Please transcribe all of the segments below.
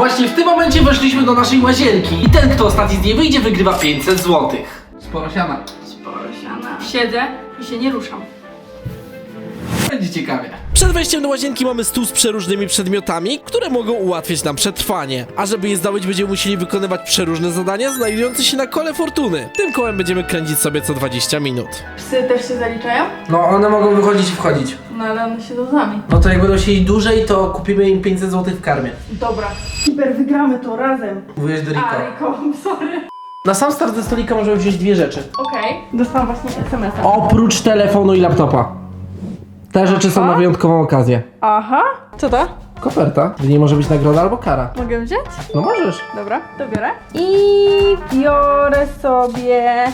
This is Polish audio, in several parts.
Właśnie w tym momencie weszliśmy do naszej łazienki i ten, kto ostatni z niej wyjdzie, wygrywa 500 zł. Sporo siana. Sporo siana. Siedzę i się nie ruszam. Będzie ciekawie. Przed wejściem do łazienki mamy stół z przeróżnymi przedmiotami, które mogą ułatwiać nam przetrwanie. A żeby je zdobyć, będziemy musieli wykonywać przeróżne zadania znajdujące się na kole fortuny. Tym kołem będziemy kręcić sobie co 20 minut. Psy też się zaliczają? No one mogą wychodzić i wchodzić. No ale one siedzą z nami. No to jak będą siedzieć dłużej, to kupimy im 500 zł w karmie. Dobra. Hiper, wygramy to razem. Mówiłeś do Rico. A, Riko, sorry. Na sam start ze stolika możemy wziąć dwie rzeczy. Okej. Dostałam właśnie SMS-a. Oprócz telefonu i laptopa. Te rzeczy są na wyjątkową okazję. Aha. Co to? Koperta. W niej może być nagroda albo kara. Mogę wziąć? No możesz. Dobra, to biorę. I biorę sobie...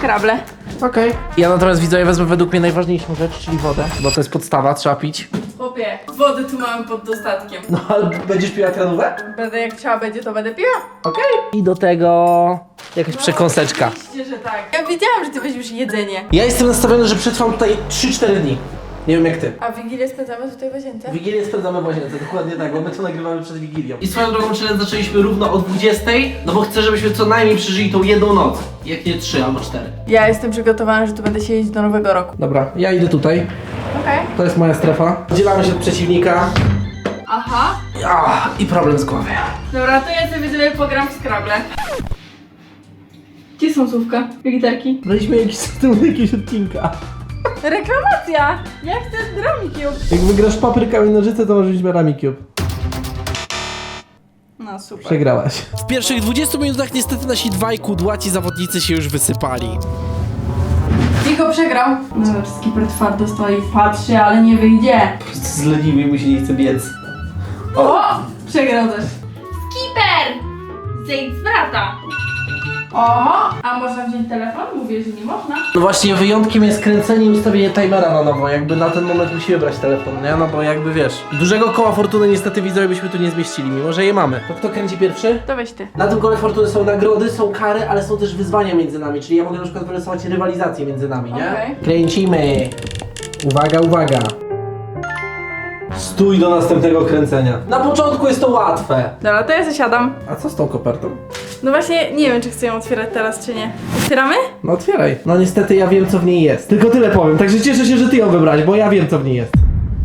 Krable. Okej. Ja natomiast widzowie wezmę według mnie najważniejszą rzecz, czyli wodę. Bo to jest podstawa, trzeba pić. Chłopie, wody tu mamy pod dostatkiem. No ale będziesz piła kranówę? Będę jak trzeba będzie, to będę piła. Okej. I do tego jakaś przekąseczka. Oczywiście, że tak. Ja wiedziałam, że ty weźmiesz jedzenie. Ja jestem nastawiony, że przetrwam tutaj 3-4 dni. Nie wiem jak ty. A Wigilię spędzamy tutaj w łazience? Wigilię spędzamy w łazience, dokładnie tak, bo my to nagrywamy przed Wigilią. I swoją drogą challenge zaczęliśmy równo o 20, no bo chcę, żebyśmy co najmniej przeżyli tą jedną noc. Jak nie 3 albo 4. Ja jestem przygotowana, że tu będę siedzieć do nowego roku. Dobra, ja idę tutaj. To jest moja strefa. Dzielamy się od przeciwnika. Aha. Ah, I problem z głowy. Dobra, to ja sobie sobie pogram w Scrabble. Gdzie są słówka? Literki? Braliśmy jakiś tytuł jakiegoś odcinka. Reklamacja! Ja chcę Dramicube. Jak wygrasz paprykami nożyce, to możesz mieć Barami Cube. No super. Przegrałaś. W pierwszych 20 minutach niestety nasi dwaj kudłaci zawodnicy się już wysypali. Niko przegrał. No, skipper twardo stoi, patrzy, ale nie wyjdzie. Po prostu zleniwy i mu się nie chce biec. O! Przegrał też. Skipper! Zejdź z brata! Oho! A można wziąć telefon? Mówię, że nie można. No właśnie, wyjątkiem jest kręcenie i ustawienie timera na nowo. Jakby na ten moment musimy brać telefon, nie? No bo jakby wiesz. Dużego koła fortuny niestety widzowie byśmy tu nie zmieścili, mimo że je mamy. To kto kręci pierwszy? To weź ty. Na tym kole fortuny są nagrody, są kary, ale są też wyzwania między nami, czyli ja mogę na przykład wylosować rywalizację między nami, nie? Okej. Kręcimy! Uwaga, uwaga! Stój do następnego kręcenia. Na początku jest to łatwe. Dobra, to ja zasiadam. A co z tą kopertą? No właśnie, nie wiem, czy chcę ją otwierać teraz, czy nie. Otwieramy? No otwieraj. No niestety ja wiem co w niej jest. Tylko tyle powiem, także cieszę się, że ty ją wybrałeś, bo ja wiem co w niej jest.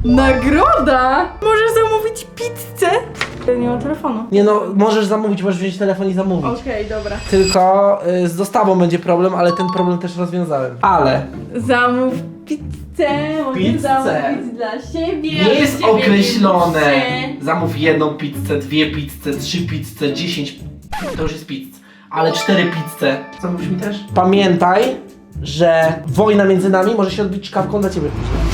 Nagroda! Możesz zamówić pizzę? Nie mam telefonu. Nie no, możesz zamówić, możesz wziąć telefon i zamówić. Okej, dobra. Tylko y, z dostawą będzie problem, ale ten problem też rozwiązałem. Ale Zamów pizzę, mogę Pizzę. zamówić dla siebie. nie dla jest określone. pizzę. Zamów jedną pizzę, dwie pizze, trzy pizze, dziesięć. To już jest pizz. Ale cztery pizze. Zamówisz mi też? Pamiętaj, że wojna między nami może się odbyć czkawką dla ciebie.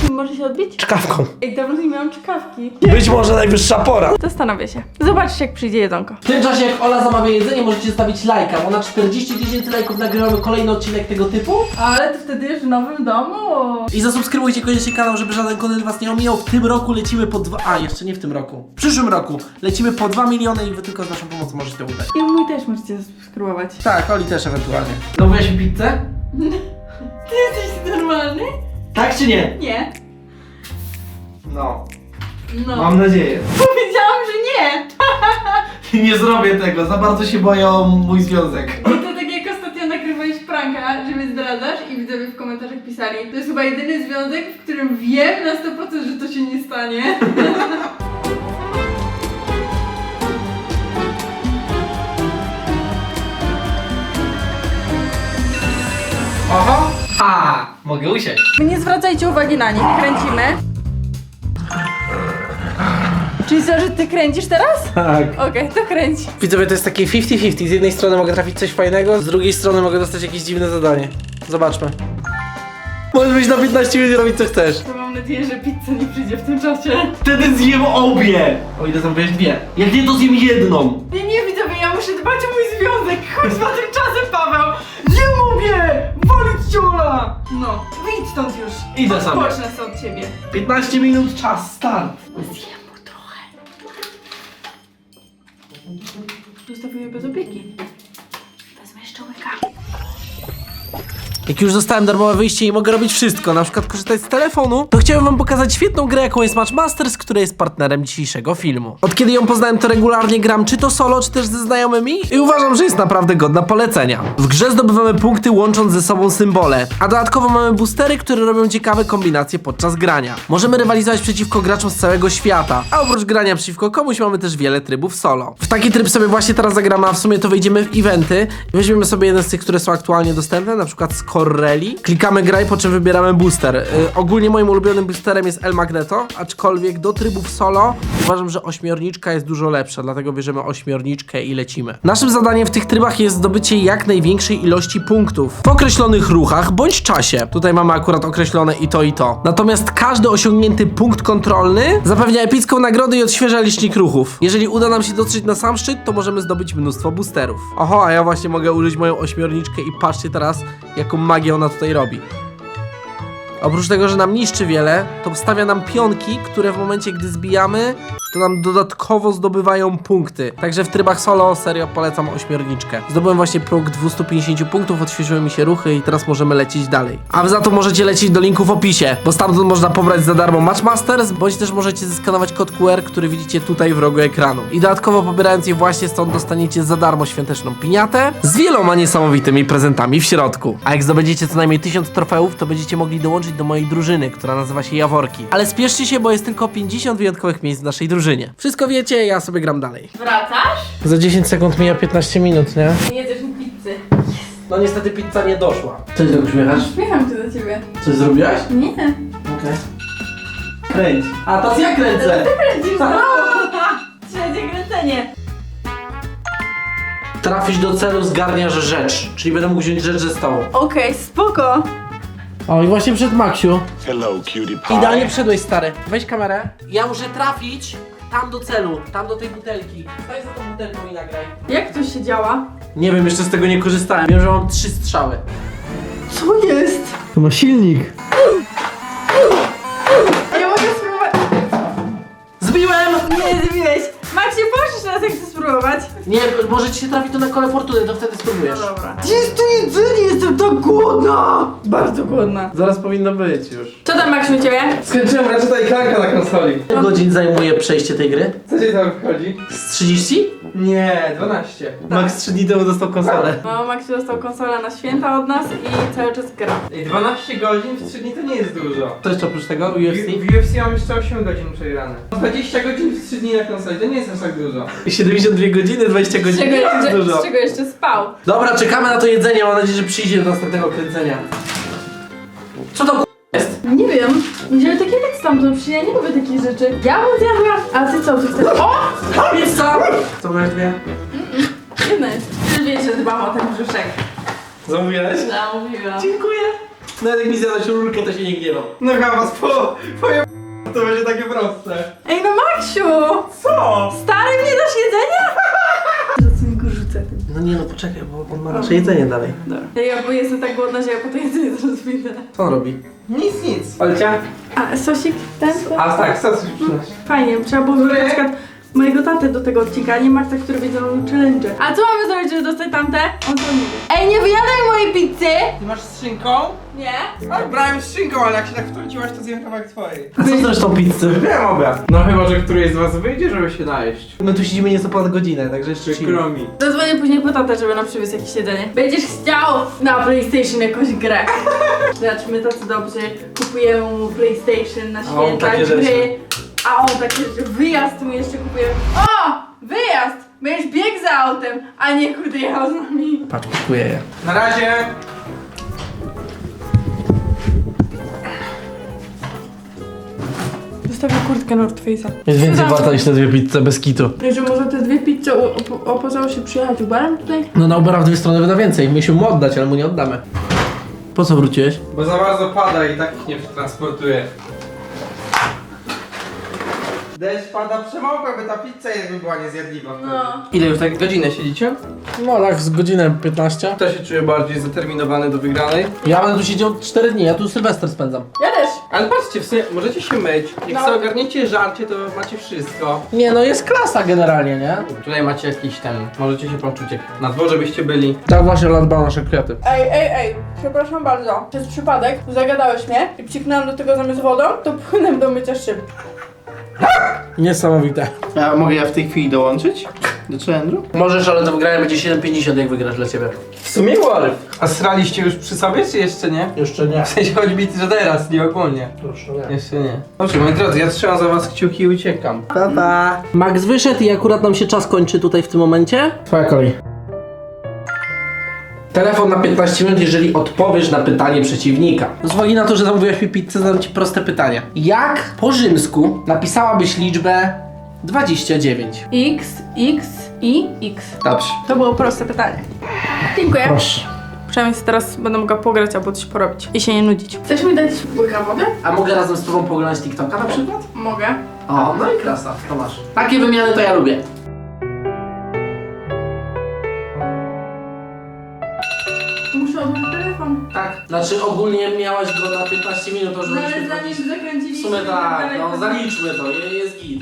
Czym może się odbić? Czkawką. Ej, dawno nie miałam czkawki. Być może najwyższa pora. Zastanowię się. Zobaczcie, jak przyjdzie jedzonko. W tym czasie jak Ola zamawia jedzenie, możecie stawić lajka, bo na 40 tysięcy lajków nagrywamy kolejny odcinek tego typu. Ale to wtedy już w nowym domu. I zasubskrybujcie koniecznie kanał, żeby żaden kontent was nie omijał. W tym roku lecimy po dwa... A, jeszcze nie w tym roku. W przyszłym roku lecimy po 2 miliony i wy tylko z naszą pomocą możecie udać. I mój też możecie zasubskrybować. Tak, Oli też ewentualnie. Zamówiłaś mi pizzę? Ty jesteś normalny? Tak czy nie? Nie. No. No. Mam nadzieję. Powiedziałam, że nie. Nie zrobię tego, za bardzo się boję o mój związek. I to tak jak ostatnio nagrywałeś pranka, że mnie zdradzasz i widzowie w komentarzach pisali To jest chyba jedyny związek, w którym wiem na 100% że to się nie stanie. Oho. A, mogę usiąść. Wy nie zwracajcie uwagi na nich, kręcimy. Czyli co, że ty kręcisz teraz? Tak. Okej, to kręć. Widzowie, to jest takie 50-50. Z jednej strony mogę trafić coś fajnego, z drugiej strony mogę dostać jakieś dziwne zadanie. Zobaczmy. Możesz być na 15 minut i robić co chcesz. To mam nadzieję, że pizza nie przyjdzie w tym czasie. Wtedy zjem obie! O ile zamówiłeś dwie. Jak nie, to zjem jedną. Nie, nie widzowie, ja muszę dbać o mój związek. Chodź za Idę sam. Pocznę sobie od ciebie. 15 minut, czas, start. Zjem mu trochę. Zostawię bez opieki. Wezmę jeszcze łyka. Jak już dostałem darmowe wyjście i mogę robić wszystko, na przykład korzystać z telefonu, to chciałem wam pokazać świetną grę, jaką jest Matchmasters, która jest partnerem dzisiejszego filmu. Od kiedy ją poznałem, to regularnie gram czy to solo, czy też ze znajomymi i uważam, że jest naprawdę godna polecenia. W grze zdobywamy punkty łącząc ze sobą symbole, a dodatkowo mamy boostery, które robią ciekawe kombinacje podczas grania. Możemy rywalizować przeciwko graczom z całego świata, a oprócz grania przeciwko komuś mamy też wiele trybów solo. W taki tryb sobie właśnie teraz zagramy, a w sumie to wejdziemy w eventy weźmiemy sobie jeden z tych, które są aktualnie dostępne, na przykład Score Klikamy graj, po czym wybieramy booster. Y, ogólnie moim ulubionym boosterem jest El Magneto, aczkolwiek do trybów solo uważam, że ośmiorniczka jest dużo lepsza, dlatego bierzemy ośmiorniczkę i lecimy. Naszym zadaniem w tych trybach jest zdobycie jak największej ilości punktów w określonych ruchach bądź czasie. Tutaj mamy akurat określone i to i to. Natomiast każdy osiągnięty punkt kontrolny zapewnia epicką nagrodę i odświeża licznik ruchów. Jeżeli uda nam się dotrzeć na sam szczyt, to możemy zdobyć mnóstwo boosterów. Oho, a ja właśnie mogę użyć moją ośmiorniczkę i patrzcie teraz, jaką magię ona tutaj robi. Oprócz tego, że nam niszczy wiele, to stawia nam pionki, które w momencie, gdy zbijamy, to nam dodatkowo zdobywają punkty. Także w trybach solo serio polecam ośmiorniczkę. Zdobyłem właśnie próg 250 punktów, odświeżyły mi się ruchy i teraz możemy lecieć dalej. A za to możecie lecieć do linku w opisie, bo stamtąd można pobrać za darmo Matchmasters, bądź też możecie zeskanować kod QR, który widzicie tutaj w rogu ekranu. I dodatkowo pobierając je właśnie stąd dostaniecie za darmo świąteczną piniatę z wieloma niesamowitymi prezentami w środku. A jak zdobędziecie co najmniej 1000 trofeów, to będziecie mogli dołączyć do mojej drużyny, która nazywa się Jaworki. Ale spieszcie się, bo jest tylko 50 wyjątkowych miejsc w naszej drużynie. Wszystko wiecie, ja sobie gram dalej. Wracasz? Za 10 sekund mija 15 minut, nie? Nie jedzesz mi pizzy. No niestety pizza nie doszła. Co ty tak uśmiechasz? Śmiecham się do ciebie. Coś zrobiłaś? Nie. Okej. Kręć. A teraz ja kręcę! Kręcisz to? Trzecie kręcenie. Trafisz do celu, zgarniasz rzecz. Czyli będę mógł wziąć rzecz ze stołu. Okej, spoko. O, i właśnie przed Maksiu. Hello, cutie pie. Idealnie wszedłeś, stary. Weź kamerę. Ja muszę trafić tam do celu, tam do tej butelki. Stoj za tą butelką i nagraj. Jak to się działa? Nie wiem, jeszcze z tego nie korzystałem. Wiem, że mam trzy strzały. Co jest? To ma silnik. Nie, może ci się trafi to na kole fortuny, to wtedy spróbujesz. No dobra. Gdzie jest to jedzenie? Jestem tak głodna. Bardzo głodna. Zaraz powinno być już. Co tam, Maksiu, u ciebie? Skończyłem Ratcheta i na konsoli. Ile godzin zajmuje przejście tej gry? Co ci tam wchodzi? Z 30? Nie, 12. Max 3 dni temu dostał konsolę. No, Maksiu dostał konsolę na święta od nas i cały czas gra. Ej, 12 godzin w 3 dni to nie jest dużo. Co jeszcze oprócz tego? W, UFC? w UFC mam jeszcze 8 godzin przegrane. 20 godzin w 3 dni na konsoli, to nie jest aż tak dużo. 72 godziny, 20 Z godzin. czego, Nie jest jeszcze, dużo. z czego jeszcze spał? Dobra, czekamy na to jedzenie, mam nadzieję, że przyjdzie do następnego kręcenia. Co to k- jest? Nie wiem. Wzięły takie nic stamtąd, przecież ja nie lubię takich rzeczy. Ja bym zjadła, a ty co, ty chcesz? O! Pizza! Co masz dwie? Jedna jest. Ty wiesz, że dbam o ten brzuszek. Zamówiłeś? Zamówiłam. Dziękuję. Nawet jak mi zjadać rurkę, to się nie gniewam. No chyba was po, poje... To będzie takie proste. Ej, no Maksiu! Co? Stary, mnie dasz jedzenia? Nie no, poczekaj, bo on ma nasze jedzenie dalej. Dobra. Ja bo jestem tak głodna, że ja po to jedzenie zaraz wyjdę. Co on robi? Nic, nic. Olcia? A sosik ten? A tak, co przynosi? Fajnie, trzeba było wybrać na przykład mojego tatę do tego odcinka, a nie Maxa, który wiedzą challenge. A co mamy zrobić, żeby dostać tamte? On to nie wie. Ej, nie wyjadaj mojej pizzy! Ty masz z szynką? Nie? A, brałem z szynką, ale jak się tak wtrąciłaś, to zjem kawałek twojej. A co z resztą pizzy? Wiem obiad. No chyba, że któryś z was wyjdzie, żeby się najeść. My tu siedzimy nieco ponad godzinę, także jeszcze. Przykro mi. Zadzwonię później po tatę, żeby nam przywiózł jakieś jedzenie. Będziesz chciał na PlayStation jakąś grę. Zobacz, my tacy dobrzy kupujemy mu PlayStation na on święta, takie gry. A on takie rzeczy, wyjazd mu jeszcze kupujemy. O! Wyjazd! Będziesz biegł za autem, a nie kurde jechał z nami. Patrz, kupuję je. Na razie. Zostawię kurtkę North Face'a. Jest więcej warta niż te dwie pizze, bez kitu. Że może te dwie pizze op- opłacało się przyjechać Uberem tutaj? No na Ubera w dwie strony wyda więcej. Mieliśmy mu oddać, ale mu nie oddamy. Po co wróciłeś? Bo za bardzo pada i tak ich nie przetransportuję. Deszcz pada, przemokłaby ta pizza jakby była niezjadliwa wtedy. No. Ile już tak godzinę siedzicie? No tak, z godzinę 15. Kto się czuje bardziej zdeterminowany do wygranej? Ja będę tu siedział 4 dni, ja tu Sylwester spędzam. Ja też. Ale patrzcie, w sumie możecie się myć. Jak No. sobie ogarniecie żarcie, to macie wszystko. Nie, no jest klasa generalnie, nie? Tutaj macie jakiś ten, możecie się poczuć jak na dworze byście byli. Tak właśnie lat nasze kwiaty. Ej, ej, ej, przepraszam bardzo. Przez przypadek zagadałeś mnie i psiknąłem do tego zamiast wodą, to płynem do mycia szyb. Niesamowite. A mogę ja w tej chwili dołączyć? Do challenge'u? Możesz, ale do wygrania będzie 7,50 jak wygrasz dla ciebie. W sumie Wolf. A sraliście już przy sobie, czy jeszcze nie? Jeszcze nie. W sensie chodzi mi, że teraz, nie ogólnie. Jeszcze nie. Jeszcze nie. Dobrze, moi drodzy, ja trzymam za was kciuki i uciekam. Tata. Max wyszedł i akurat nam się czas kończy tutaj w tym momencie. Twoja kolej. Telefon na 15 minut, jeżeli odpowiesz na pytanie przeciwnika. Z uwagi na to, że zamówiłeś mi pizzę, zadam ci proste pytanie. Jak po rzymsku napisałabyś liczbę 29? X, X i X. Dobrze. To było proste pytanie. Dziękuję. Proszę. Przynajmniej teraz będę mogła pograć albo coś porobić i się nie nudzić. Chcesz mi dać łyka wody? A mogę razem z tobą poglądać TikToka na przykład? Mogę. O, no i klasa, to masz. Takie wymiany to ja lubię. Znaczy ogólnie miałaś go na 15 minut, to No ale zanim W zakręciliśmy... sumie tak, dalej no zaliczmy to, je- jest git.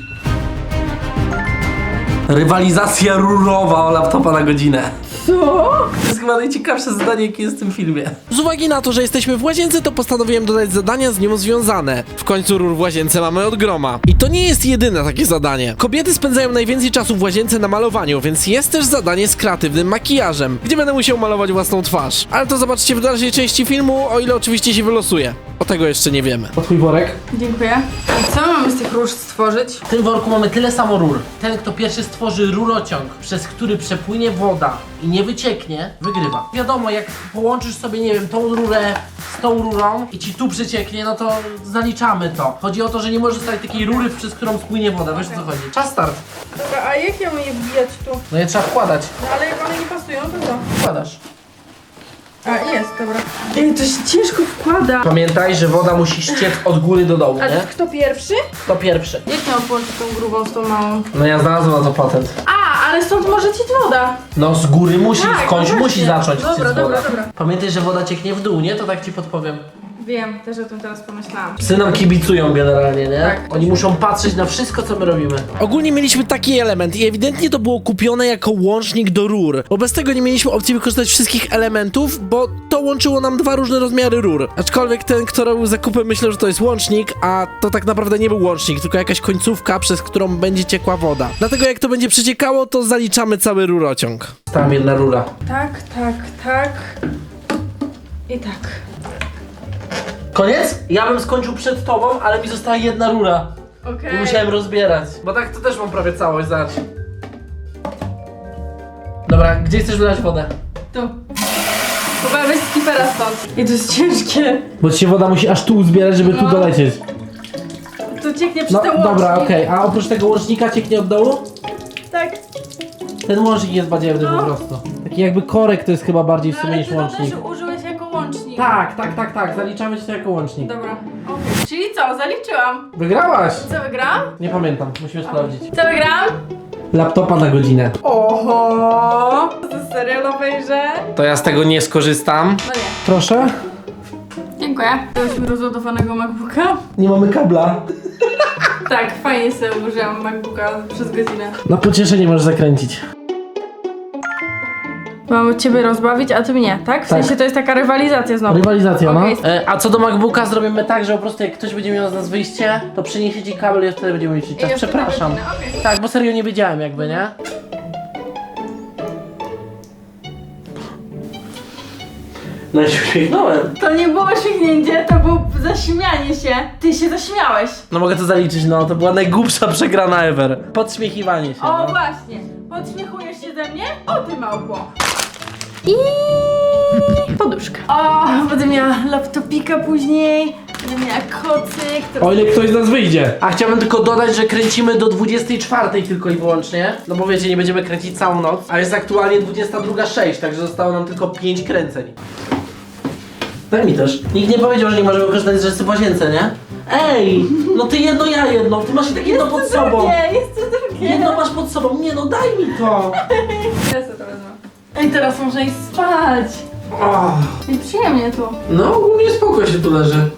Rywalizacja rurowa o laptopa na godzinę. Co? To jest chyba najciekawsze zadanie, jakie jest w tym filmie. Z uwagi na to, że jesteśmy w łazience, to postanowiłem dodać zadania z nią związane. W końcu rur w łazience mamy od groma. I to nie jest jedyne takie zadanie. Kobiety spędzają najwięcej czasu w łazience na malowaniu, więc jest też zadanie z kreatywnym makijażem, gdzie będę musiał malować własną twarz. Ale to zobaczcie w dalszej części filmu, o ile oczywiście się wylosuje. O tego jeszcze nie wiemy. To twój worek. Dziękuję. I co mamy z tych róż stworzyć? W tym worku mamy tyle samo rur. Ten, kto pierwszy stworzy rurociąg, przez który przepłynie woda i nie wycieknie, wygrywa. Wiadomo, jak połączysz sobie, nie wiem, tą rurę z tą rurą i ci tu przecieknie, no to zaliczamy to. Chodzi o to, że nie możesz stać takiej rury, przez którą spłynie woda. Wiesz o co chodzi? Czas start. Dobra, a jak ja mam je wbijać tu? No je trzeba wkładać. No ale jak one nie pasują, to co? Wkładasz. A, jest, dobra. Ej, to się ciężko wkłada. Pamiętaj, że woda musi ściec od góry do dołu, A nie? kto pierwszy? To pierwszy. Jak mam połączyć tą grubą z tą małą? No ja znalazłem na to patent. A, ale stąd może cieć woda. No z góry musi, Tak, skądś no musi właśnie. zacząć Dobra, dobra, woda. dobra. Pamiętaj, że woda cieknie w dół, nie? To tak ci podpowiem. Wiem, też o tym teraz pomyślałam. Psy nam kibicują generalnie, nie? Tak. Oni muszą patrzeć na wszystko, co my robimy. Ogólnie mieliśmy taki element i ewidentnie to było kupione jako łącznik do rur. Bo bez tego nie mieliśmy opcji wykorzystać wszystkich elementów, bo to łączyło nam dwa różne rozmiary rur. Aczkolwiek ten, kto robił zakupy, myślał, że to jest łącznik, a to tak naprawdę nie był łącznik, tylko jakaś końcówka, przez którą będzie ciekła woda. Dlatego jak to będzie przeciekało, to zaliczamy cały rurociąg. Tam jedna rura. Tak, tak, tak. I tak. Koniec? Ja bym skończył przed tobą, ale mi została jedna rura. Okej. I musiałem rozbierać. Bo tak to też mam prawie całość, zobacz. Dobra, gdzie chcesz wylać wodę? Tu. Chyba weź skipera stąd. I to jest ciężkie. Bo ci się woda musi aż tu uzbierać, żeby tu No. dolecieć. To cieknie przy No tym dobra, łącznik. okej. A oprócz tego łącznika cieknie od dołu? Tak. Ten łącznik jest badziewny No. po prostu. Taki jakby korek to jest chyba bardziej w No, sumie ale niż łącznik. Łącznik. Tak, tak, tak, tak. Zaliczamy ci to jako łącznik. Dobra. Okej. Czyli co, zaliczyłam. Wygrałaś! Co wygrałam? Nie pamiętam, musimy sprawdzić. Co wygrałam? Laptopa na godzinę. Oho! To serial obejrzę? To ja z tego nie skorzystam. No nie. Proszę? Dziękuję. Dałeś mi rozładowanego MacBooka? Nie mamy kabla. Tak, fajnie sobie użyłam MacBooka przez godzinę. Na pocieszenie możesz zakręcić. Mam ciebie rozbawić, a ty mnie, tak? W Tak. sensie to jest taka rywalizacja znowu. Rywalizacja, Okej. no. E, a co do MacBooka zrobimy tak, że po prostu jak ktoś będzie miał z nas wyjście, to przyniesie ci kabel i wtedy będziemy mieć I czas. Przepraszam. na godzinę, okej. Tak, bo serio nie wiedziałem jakby, nie? No i się uśmiechnąłem. To nie było śmiechnięcie, to było zaśmianie się. Ty się zaśmiałeś. No mogę to zaliczyć, no to była najgłupsza przegrana ever. Podśmiechiwanie się, O no. właśnie. Podśmiechujesz się ze mnie? O ty małpo. I poduszka. O, będę miała laptopika później. Będę miała kocyk. O ile ktoś z nas wyjdzie. A chciałbym tylko dodać, że kręcimy do 24 tylko i wyłącznie. No bo wiecie, nie będziemy kręcić całą noc. A jest aktualnie 22.06, także zostało nam tylko 5 kręceń. Daj mi też. Nikt nie powiedział, że nie możemy korzystać z rzeczy w łazience, nie? Ej, no ty jedno, ja jedno. Ty masz i tak jedno pod sobą. Drugie, jest to drugie. Jedno masz pod sobą. Nie no, daj mi to. Ja sobie. Ej, teraz można iść spać. O, Ej, przyjemnie tu. no ogólnie spoko się tu leży.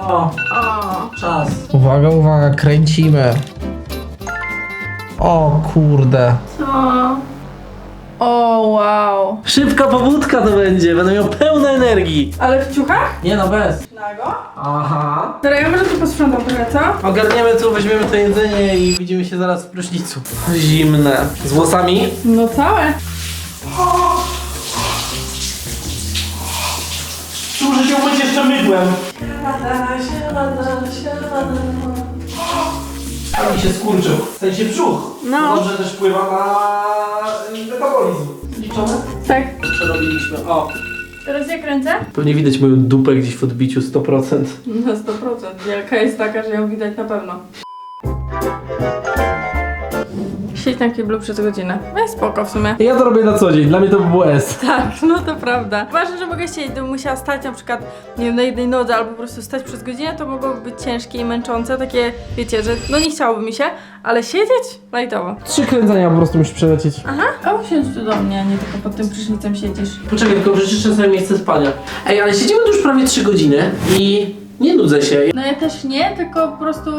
O, O. czas. Uwaga, uwaga, kręcimy. O kurde. Co? O, wow. Szybka pobudka to będzie, będę miał pełno energii. Ale w ciuchach? Nie no, bez. Nago? Aha. Dobra, ja może tu posprzątam trochę, co? Ogarniemy tu, weźmiemy to jedzenie i widzimy się zaraz w prysznicu. Zimne. Z włosami? No całe. Muszę się umyć jeszcze mydłem. A mi się skurczył. W sensie brzuch. No. Dobrze też wpływa na metabolizm. Liczone? Tak. Przerobiliśmy. O. Teraz ja kręcę? Pewnie widać moją dupę gdzieś w odbiciu 100%. Na 100%. Wielka jest taka, że ją widać na pewno. Siedź na kiblu przez godzinę. No i spoko w sumie. Ja to robię na co dzień, dla mnie to by było S. Tak, no to prawda. Ważne, że mogę siedzieć, gdybym musiała stać na przykład, nie wiem, na jednej nodze albo po prostu stać przez godzinę, to mogłoby być ciężkie i męczące, takie, wiecie, że no nie chciałoby mi się, ale siedzieć? Lajtowo. Trzy kręcenia po prostu musisz przelecieć. Aha, a usiądź tu do mnie, a nie tylko pod tym prysznicem siedzisz. Poczekaj, tylko wyżyczę sobie miejsce spania. Ej, ale siedzimy tu już prawie 3 godziny i nie nudzę się. No ja też nie, tylko po prostu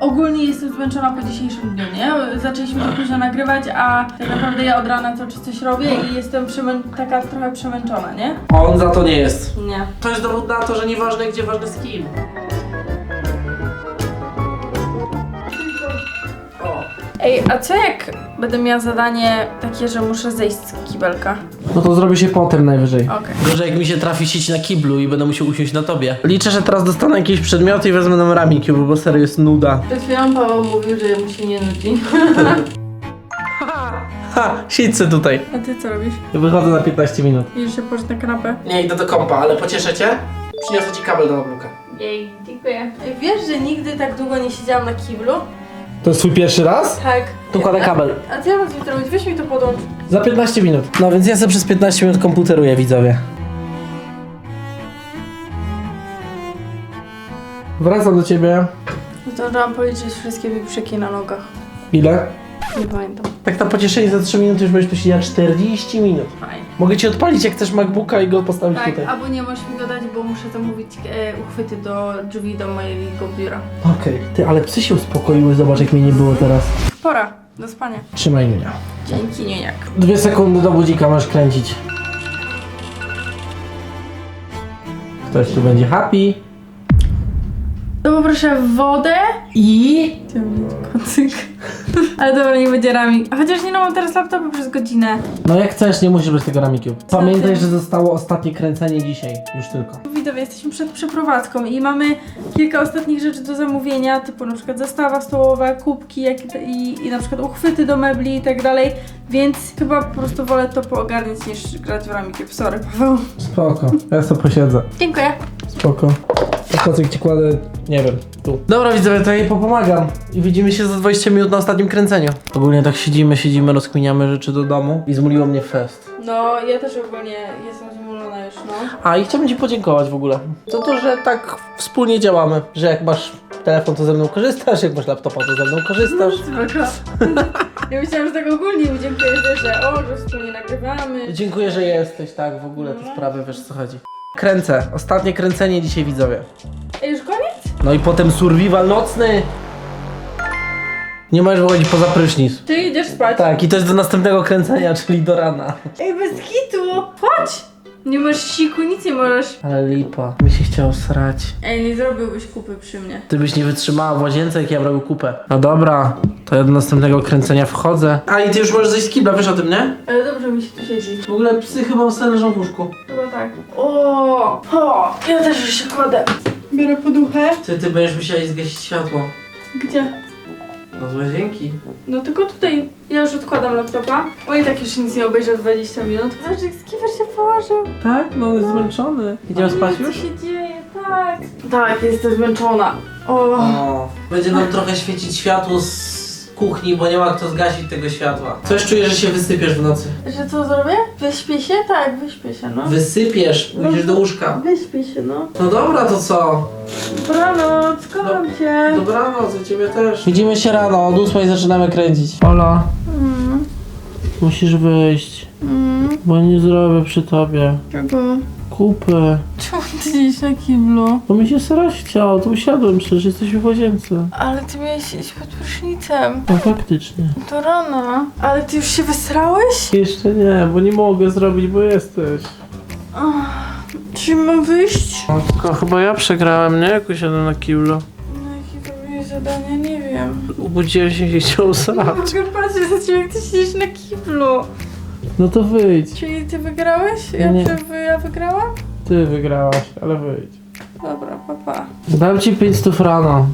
ogólnie jestem zmęczona po dzisiejszym dniu, nie? Zaczęliśmy to późno nagrywać, a tak naprawdę ja od rana cały czas coś robię i jestem przemę- taka trochę przemęczona, nie? On za to nie jest. Nie. To jest dowód na to, że nieważne gdzie, ważne z kim. O. Ej, a co jak będę miała zadanie takie, że muszę zejść z kibelka? No to zrobi się potem najwyżej. Okej. Gorzej jak mi się trafi sieć na kiblu i będę musiał usiąść na tobie. Liczę, że teraz dostanę jakieś przedmioty i wezmę nam Rami Cube, bo serio jest nuda. Przed chwilą Paweł mówił, że mu się nie nudzi. Ha, siedź tutaj. A ty co robisz? Wychodzę na 15 minut. Idziesz się położyć na kanapę? Nie, idę do kompa, ale pocieszę cię. Przyniosę ci kabel do notebooka. Jej, dziękuję. Wiesz, że nigdy tak długo nie siedziałam na kiblu? To jest twój pierwszy raz? Tak. Tu kładę kabel. A, co ja mam z tym robić? Weź mi to podłącz. Za 15 minut. No więc ja sobie przez 15 minut komputeruję, widzowie. Wracam do ciebie. Zdążyłam policzyć wszystkie wiprzyki na nogach. Ile? Nie pamiętam. Tak na pocieszenie za 3 minuty już będziesz tu siedziała 40 minut. Fajnie. Mogę ci odpalić jak chcesz MacBooka i go postawić Tak, tutaj. albo nie możesz mi go dać, bo muszę zamówić e, uchwyty do drzwi do mojego biura. Okej. Ty, ale psy się uspokoiły, zobacz jak mnie nie było teraz. Pora, do spania. Trzymaj mnie. Dzięki, nieniak. Dwie sekundy do budzika możesz kręcić. Ktoś tu będzie happy. To poproszę wodę I... Kocyk. Ale dobra, nie będzie rami. A chociaż nie no, mam teraz laptopa przez godzinę. No jak chcesz, nie musisz być tego Ramicube. Pamiętaj, że zostało ostatnie kręcenie dzisiaj. Już tylko. Widzowie, jesteśmy przed przeprowadzką i mamy kilka ostatnich rzeczy do zamówienia, typu na przykład zastawa stołowa, kubki jak i, i na przykład uchwyty do mebli i tak dalej, więc chyba po prostu wolę to poogarniać niż grać w Rami Cube. Sorry, Paweł. Spoko. Ja sobie posiedzę. Dziękuję. Spoko. Kocyk ci kładę, nie wiem, tu. Dobra widzowie, to ja jej popomagam. I widzimy się za 20 minut na ostatnim kręceniu. Ogólnie tak siedzimy, siedzimy, rozkminiamy rzeczy do domu i zmuliło mnie fest. No, ja też ogólnie jestem zmulona już, no. A i chciałbym ci podziękować w ogóle. Za to, że tak wspólnie działamy. Że jak masz telefon, to ze mną korzystasz, jak masz laptopa, to ze mną korzystasz. Spoko. Ja myślałam, że tak ogólnie dziękuję, że, że o, że wspólnie nagrywamy. Dziękuję, że jesteś, tak, w ogóle te sprawy, wiesz co chodzi. Kręcę. Ostatnie kręcenie dzisiaj widzowie. Ej, już koniec? No i potem survival nocny. Nie możesz wychodzić poza prysznic. Czy idziesz spać? Tak, i to jest do następnego kręcenia, czyli do rana. Ej, bez kitu! Chodź! Nie masz siku, nic nie możesz. Ale lipa, mi się chciało srać. Ej, nie zrobiłbyś kupy przy mnie. Ty byś nie wytrzymała w łazience, jak ja robił kupę. No dobra, to ja do następnego kręcenia wchodzę. A i ty już możesz zejść z kibla, wiesz o tym, nie? Ale dobrze mi się tu siedzi. W ogóle psy chyba sobie leżą w łóżku. Chyba tak. O, o, ja też już się kładę. Biorę poduchę. Ty, ty będziesz musiała zgasić światło. Gdzie? No z łazienki. No tylko tutaj. Ja już odkładam laptopa. O i tak już nic nie obejrzę 20 minut. Zobacz, jak skiwer się położył. Tak? No on jest zmęczony. Idziemy spać Co już? się dzieje? Tak. Tak, jestem zmęczona. O. O, będzie nam trochę świecić światło z kuchni, bo nie ma kto zgasić tego światła. Coś czuję, że się wysypiesz w nocy. Że co zrobię? Wyśpię się? Tak, wyśpię się, no. Wysypiesz, pójdziesz do łóżka. Wyśpię się, no. No dobra, to co? Dobranoc, kocham cię. Dobranoc, u ciebie też. Widzimy się rano, od ósmej zaczynamy kręcić. Ola, Mm, musisz wyjść, mm, bo nie zrobię przy tobie. czego? Kupy. Czemu ty na kiblu? Bo mi się srać chciało, to usiadłem przecież, jesteśmy w łazience. Ale ty miałeś siedzieć pod prysznicem. No faktycznie. Do rana. Ale ty już się wysrałeś? Jeszcze nie, bo nie mogę zrobić, bo jesteś. Czy mam wyjść? No, tylko chyba ja przegrałem, nie? Jak usiadłem na kiblu. No jakie to były zadania, nie wiem. Obudziłem się i chciał srać. Mogę patrzeć za ciebie, jak ty siedzisz na kiblu. No to wyjdź. Czyli ty wygrałeś? Ja, Nie. czy ja wygrałam? Ty wygrałaś, ale wyjdź. Dobra, papa. Dam ci 500 rano.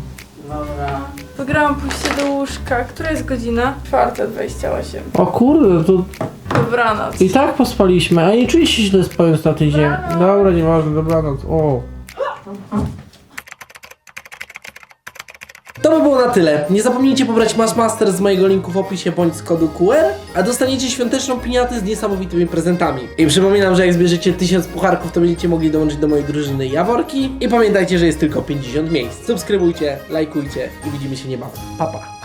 Dobra. Wygrałam pójście do łóżka. Która jest godzina? 4.28. O kurde, to Dobranoc. i tak pospaliśmy, a nie czuję się źle spając na tydzień. Dobra, nieważne, dobranoc. O. To by było na tyle. Nie zapomnijcie pobrać Mass Master z mojego linku w opisie bądź z kodu QR, a dostaniecie świąteczną piniatę z niesamowitymi prezentami. I przypominam, że jak zbierzecie 1000 pucharków, to będziecie mogli dołączyć do mojej drużyny Jaworki. I pamiętajcie, że jest tylko 50 miejsc. Subskrybujcie, lajkujcie i widzimy się niebawem. Pa, pa.